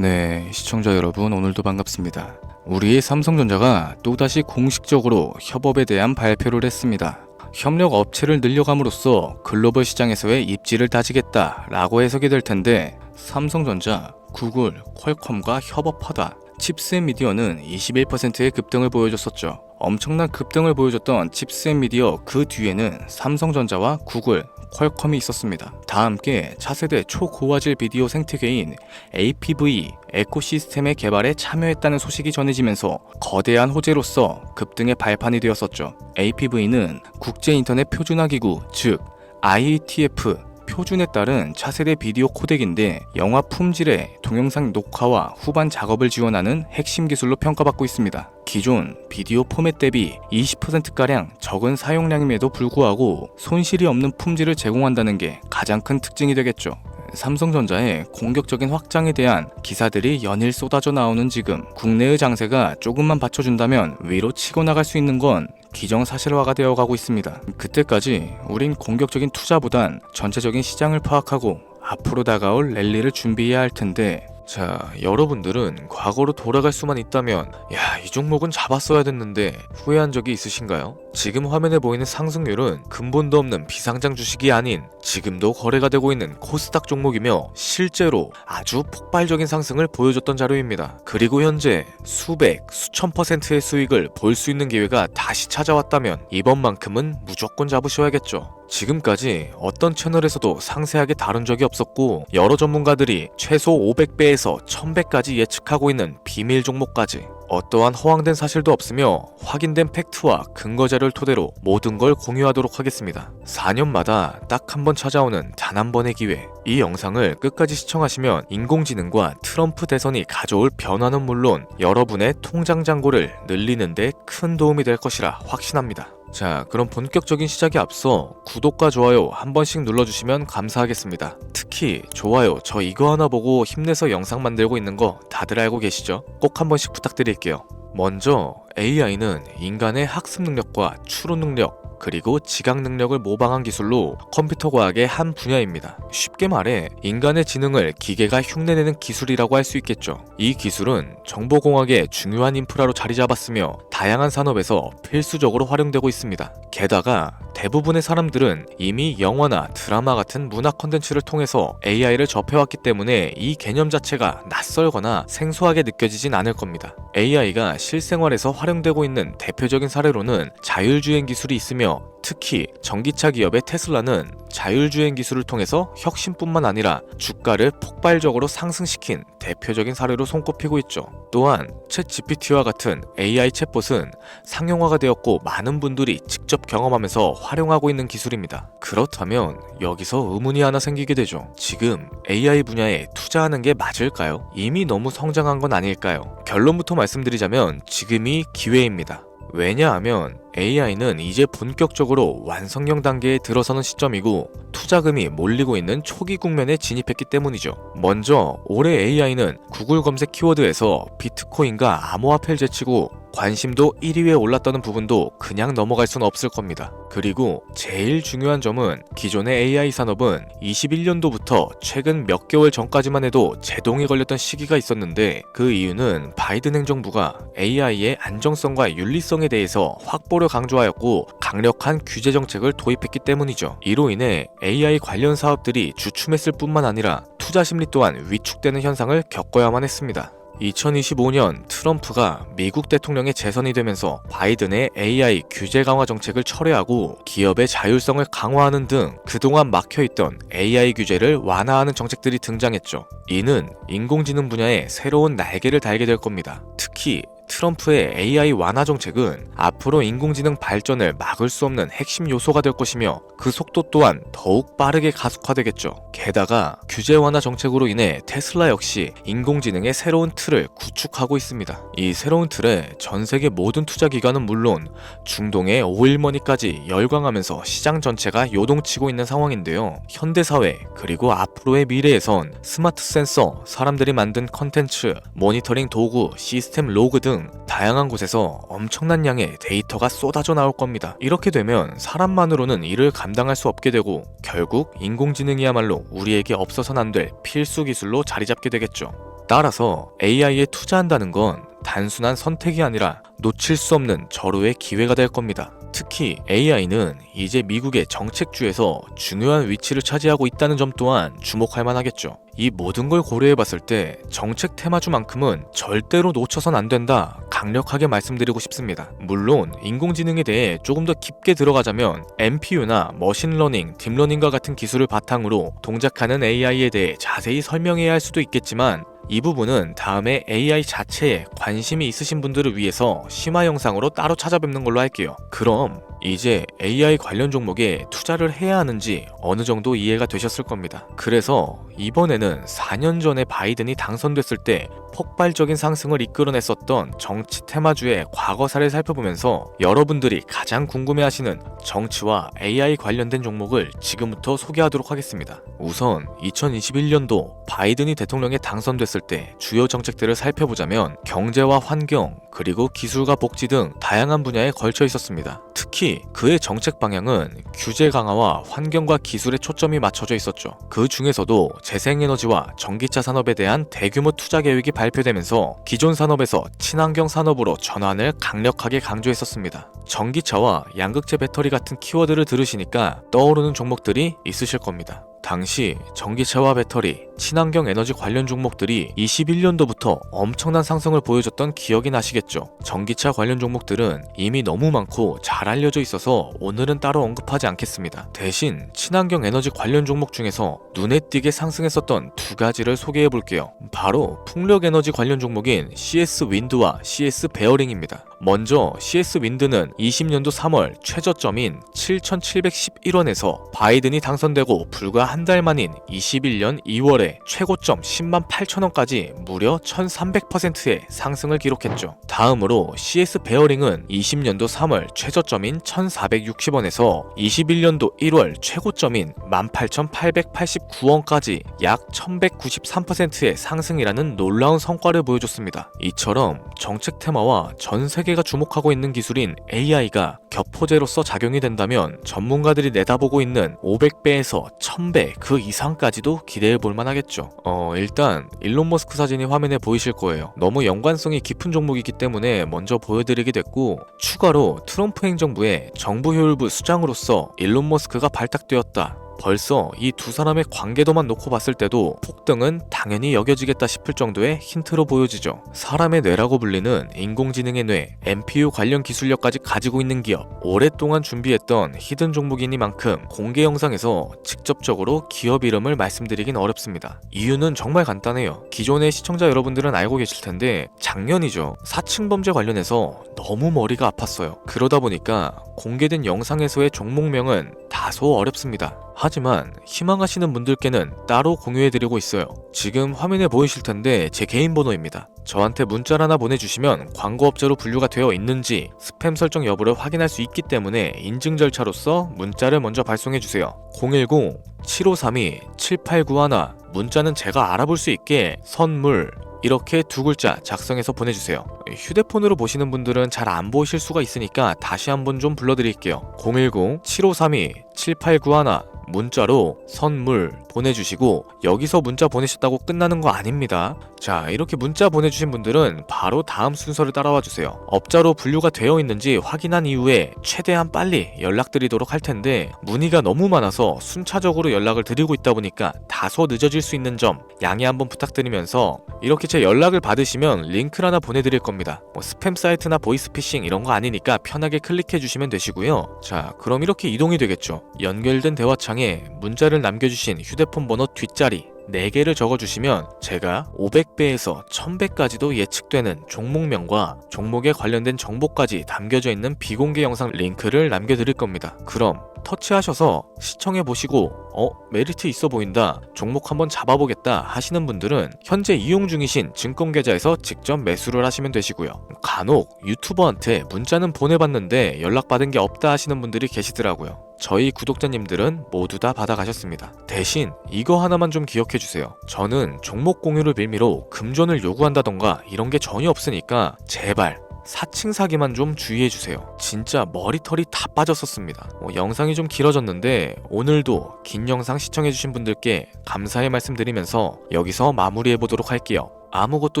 네, 시청자 여러분 오늘도 반갑습니다. 우리의 삼성전자가 또다시 공식적으로 협업에 대한 발표를 했습니다. 협력 업체를 늘려감으로써 글로벌 시장에서의 입지를 다지겠다라고 해석이 될 텐데 삼성전자, 구글, 퀄컴과 협업하다. 칩스앤 미디어는 21%의 급등을 보여줬었죠. 엄청난 급등을 보여줬던 칩스앤 미디어 그 뒤에는 삼성전자와 구글, 퀄컴이 있었습니다. 다 함께 차세대 초고화질 비디오 생태계인 APV 에코시스템의 개발에 참여했다는 소식이 전해지면서 거대한 호재로서 급등의 발판이 되었었죠. APV는 국제 인터넷 표준화 기구, 즉 IETF 표준에 따른 차세대 비디오 코덱인데 영화 품질의 동영상 녹화와 후반 작업을 지원하는 핵심 기술로 평가받고 있습니다. 기존 비디오 포맷 대비 20%가량 적은 사용량임에도 불구하고 손실이 없는 품질을 제공한다는 게 가장 큰 특징이 되겠죠. 삼성전자의 공격적인 확장에 대한 기사들이 연일 쏟아져 나오는 지금 국내의 장세가 조금만 받쳐준다면 위로 치고 나갈 수 있는 건 기정사실화가 되어 가고 있습니다. 그때까지 우린 공격적인 투자보단 전체적인 시장을 파악하고 앞으로 다가올 랠리를 준비해야 할 텐데 자, 여러분들은 과거로 돌아갈 수만 있다면, 야, 이 종목은 잡았어야 됐는데, 후회한 적이 있으신가요? 지금 화면에 보이는 상승률은 근본도 없는 비상장 주식이 아닌, 지금도 거래가 되고 있는 코스닥 종목이며, 실제로 아주 폭발적인 상승을 보여줬던 자료입니다. 그리고 현재 수백, 수천 퍼센트의 수익을 볼 수 있는 기회가 다시 찾아왔다면, 이번만큼은 무조건 잡으셔야겠죠. 지금까지 어떤 채널에서도 상세하게 다룬 적이 없었고 여러 전문가들이 최소 500배에서 1000배까지 예측하고 있는 비밀 종목까지 어떠한 허황된 사실도 없으며 확인된 팩트와 근거 자료를 토대로 모든 걸 공유하도록 하겠습니다. 4년마다 딱 한 번 찾아오는 단 한 번의 기회. 이 영상을 끝까지 시청하시면 인공지능과 트럼프 대선이 가져올 변화는 물론 여러분의 통장 잔고를 늘리는데 큰 도움이 될 것이라 확신합니다. 자, 그럼 본격적인 시작에 앞서 구독과 좋아요 한 번씩 눌러주시면 감사하겠습니다. 특히 좋아요 저 이거 하나 보고 힘내서 영상 만들고 있는 거 다들 알고 계시죠? 꼭 한 번씩 부탁드릴게요. 먼저 AI는 인간의 학습 능력과 추론 능력 그리고 지각 능력을 모방한 기술로 컴퓨터 과학의 한 분야입니다. 쉽게 말해 인간의 지능을 기계가 흉내내는 기술이라고 할 수 있겠죠. 이 기술은 정보공학의 중요한 인프라로 자리 잡았으며 다양한 산업에서 필수적으로 활용되고 있습니다. 게다가 대부분의 사람들은 이미 영화나 드라마 같은 문화 컨텐츠를 통해서 AI를 접해왔기 때문에 이 개념 자체가 낯설거나 생소하게 느껴지진 않을 겁니다. AI가 실생활에서 활용되고 있는 대표적인 사례로는 자율주행 기술이 있으며 특히 전기차 기업의 테슬라는 자율주행 기술을 통해서 혁신뿐만 아니라 주가를 폭발적으로 상승시킨 대표적인 사례로 손꼽히고 있죠. 또한 챗 GPT와 같은 AI 챗봇은 상용화가 되었고 많은 분들이 직접 경험하면서 활용하고 있는 기술입니다. 그렇다면 여기서 의문이 하나 생기게 되죠. 지금 AI 분야에 투자하는 게 맞을까요? 이미 너무 성장한 건 아닐까요? 결론부터 말씀드리자면 지금이 기회입니다. 왜냐하면 AI는 이제 본격적으로 완성형 단계에 들어서는 시점이고 투자금이 몰리고 있는 초기 국면에 진입했기 때문이죠. 먼저 올해 AI는 구글 검색 키워드에서 비트코인과 암호화폐를 제치고 관심도 1위에 올랐다는 부분도 그냥 넘어갈 수는 없을 겁니다. 그리고 제일 중요한 점은 기존의 AI 산업은 21년도부터 최근 몇 개월 전까지만 해도 제동이 걸렸던 시기가 있었는데 그 이유는 바이든 행정부가 AI의 안정성과 윤리성에 대해서 확보를 강조하였고 강력한 규제 정책을 도입했기 때문이죠. 이로 인해 AI 관련 사업들이 주춤했을 뿐만 아니라 투자 심리 또한 위축되는 현상을 겪어야만 했습니다. 2025년 트럼프가 미국 대통령에 재선이 되면서 바이든의 AI 규제 강화 정책을 철회하고 기업의 자율성을 강화하는 등 그동안 막혀있던 AI 규제를 완화하는 정책들이 등장했죠. 이는 인공지능 분야에 새로운 날개를 달게 될 겁니다. 특히 트럼프의 AI 완화 정책은 앞으로 인공지능 발전을 막을 수 없는 핵심 요소가 될 것이며 그 속도 또한 더욱 빠르게 가속화되겠죠. 게다가 규제 완화 정책으로 인해 테슬라 역시 인공지능의 새로운 틀을 구축하고 있습니다. 이 새로운 틀에 전 세계 모든 투자 기관은 물론 중동의 오일머니까지 열광하면서 시장 전체가 요동치고 있는 상황인데요. 현대 사회 그리고 앞으로의 미래에선 스마트 센서, 사람들이 만든 컨텐츠, 모니터링 도구, 시스템 로그 등 다양한 곳에서 엄청난 양의 데이터가 쏟아져 나올 겁니다. 이렇게 되면 사람만으로는 이를 감당할 수 없게 되고 결국 인공지능이야말로 우리에게 없어서는 안될 필수 기술로 자리 잡게 되겠죠. 따라서 AI에 투자한다는 건 단순한 선택이 아니라 놓칠 수 없는 절호의 기회가 될 겁니다. 특히 AI는 이제 미국의 정책주에서 중요한 위치를 차지하고 있다는 점 또한 주목할 만하겠죠. 이 모든 걸 고려해 봤을 때 정책 테마주만큼은 절대로 놓쳐선 안 된다. 강력하게 말씀드리고 싶습니다. 물론 인공지능에 대해 조금 더 깊게 들어가자면 MPU나 머신러닝, 딥러닝과 같은 기술을 바탕으로 동작하는 AI에 대해 자세히 설명해야 할 수도 있겠지만 이 부분은 다음에 AI 자체에 관심이 있으신 분들을 위해서 심화 영상으로 따로 찾아뵙는 걸로 할게요. 그럼 이제 AI 관련 종목에 투자를 해야 하는지 어느 정도 이해가 되셨을 겁니다. 그래서 이번에는 4년 전에 바이든이 당선됐을 때 폭발적인 상승을 이끌어냈었던 정치 테마주의 과거사를 살펴보면서 여러분들이 가장 궁금해하시는 정치와 AI 관련된 종목을 지금부터 소개하도록 하겠습니다. 우선 2021년도 바이든이 대통령에 당선됐을 때 주요 정책들을 살펴보자면 경제와 환경, 그리고 기술과 복지 등 다양한 분야에 걸쳐 있었습니다. 특히 그의 정책 방향은 규제 강화와 환경과 기술에 초점이 맞춰져 있었죠. 그 중에서도 재생에너지와 전기차 산업에 대한 대규모 투자 계획이 발표되면서 기존 산업에서 친환경 산업으로 전환을 강력하게 강조했었습니다. 전기차와 양극재 배터리 같은 키워드를 들으시니까 떠오르는 종목들이 있으실 겁니다. 당시 전기차와 배터리, 친환경 에너지 관련 종목들이 21년도부터 엄청난 상승을 보여줬던 기억이 나시겠죠. 전기차 관련 종목들은 이미 너무 많고 잘 알려져 있어서 오늘은 따로 언급하지 않겠습니다. 대신 친환경 에너지 관련 종목 중에서 눈에 띄게 상승했었던 두 가지를 소개해 볼게요. 바로 풍력 에너지 관련 종목인 CS 윈드와 CS 베어링입니다. 먼저 CS 윈드는 20년도 3월 최저점인 7,711원에서 바이든이 당선되고 불과 한 달 만인 21년 2월에 최고점 10만 8천원까지 무려 1,300%의 상승을 기록했죠. 다음으로 CS 베어링은 20년도 3월 최저점인 1,460원에서 21년도 1월 최고점인 18,889원까지 약 1,193%의 상승이라는 놀라운 성과를 보여줬습니다. 이처럼 정책 테마와 전 세계 가 주목하고 있는 기술인 AI가 격포제로서 작용이 된다면 전문가들이 내다보고 있는 500배에서 1000배 그 이상까지도 기대해 볼 만하겠죠. 어, 일단 일론 머스크 사진이 화면에 보이실 거예요. 너무 연관성이 깊은 종목이기 때문에 먼저 보여드리게 됐고 추가로 트럼프 행정부의 정부 효율부 수장으로서 일론 머스크가 발탁되었다. 벌써 이 두 사람의 관계도만 놓고 봤을 때도 폭등은 당연히 여겨지겠다 싶을 정도의 힌트로 보여지죠. 사람의 뇌라고 불리는 인공지능의 뇌, MPU 관련 기술력까지 가지고 있는 기업, 오랫동안 준비했던 히든 종목이니만큼 공개 영상에서 직접적으로 기업 이름을 말씀드리긴 어렵습니다. 이유는 정말 간단해요. 기존의 시청자 여러분들은 알고 계실 텐데 작년이죠. 사칭 범죄 관련해서 너무 머리가 아팠어요. 그러다 보니까 공개된 영상에서의 종목명은 다소 어렵습니다. 하지만 희망하시는 분들께는 따로 공유해드리고 있어요. 지금 화면에 보이실 텐데 제 개인 번호입니다. 저한테 문자를 하나 보내주시면 광고업자로 분류가 되어 있는지 스팸 설정 여부를 확인할 수 있기 때문에 인증 절차로서 문자를 먼저 발송해주세요. 010-7532-7891 문자는 제가 알아볼 수 있게 선물 이렇게 두 글자 작성해서 보내주세요. 휴대폰으로 보시는 분들은 잘 안 보실 수가 있으니까 다시 한번 좀 불러드릴게요. 010-7532-7891 문자로 선물 보내주시고 여기서 문자 보내셨다고 끝나는 거 아닙니다. 자 이렇게 문자 보내주신 분들은 바로 다음 순서를 따라와 주세요. 업자로 분류가 되어 있는지 확인한 이후에 최대한 빨리 연락드리도록 할 텐데 문의가 너무 많아서 순차적으로 연락을 드리고 있다 보니까 다소 늦어질 수 있는 점 양해 한번 부탁드리면서 이렇게 제 연락을 받으시면 링크를 하나 보내드릴 겁니다. 뭐 스팸 사이트나 보이스피싱 이런 거 아니니까 편하게 클릭해 주시면 되시고요. 자 그럼 이렇게 이동이 되겠죠. 연결된 대화창에 문자를 남겨주신 휴대폰 번호 뒷자리 4개를 적어주시면 제가 500배에서 1000배까지도 예측되는 종목명과 종목에 관련된 정보까지 담겨져 있는 비공개 영상 링크를 남겨드릴 겁니다. 그럼 터치하셔서 시청해 보시고 어 메리트 있어 보인다 종목 한번 잡아보겠다 하시는 분들은 현재 이용 중이신 증권 계좌에서 직접 매수를 하시면 되시고요. 간혹 유튜버한테 문자는 보내봤는데 연락받은 게 없다 하시는 분들이 계시더라고요. 저희 구독자님들은 모두 다 받아가셨습니다. 대신 이거 하나만 좀 기억해 주세요. 저는 종목 공유를 빌미로 금전을 요구한다던가 이런 게 전혀 없으니까 제발 사칭 사기만 좀 주의해 주세요. 진짜 머리털이 다 빠졌었습니다. 어, 영상이 좀 길어졌는데 오늘도 긴 영상 시청해 주신 분들께 감사의 말씀 드리면서 여기서 마무리해 보도록 할게요. 아무것도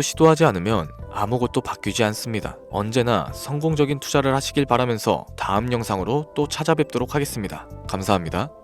시도하지 않으면 아무것도 바뀌지 않습니다. 언제나 성공적인 투자를 하시길 바라면서 다음 영상으로 또 찾아뵙도록 하겠습니다. 감사합니다.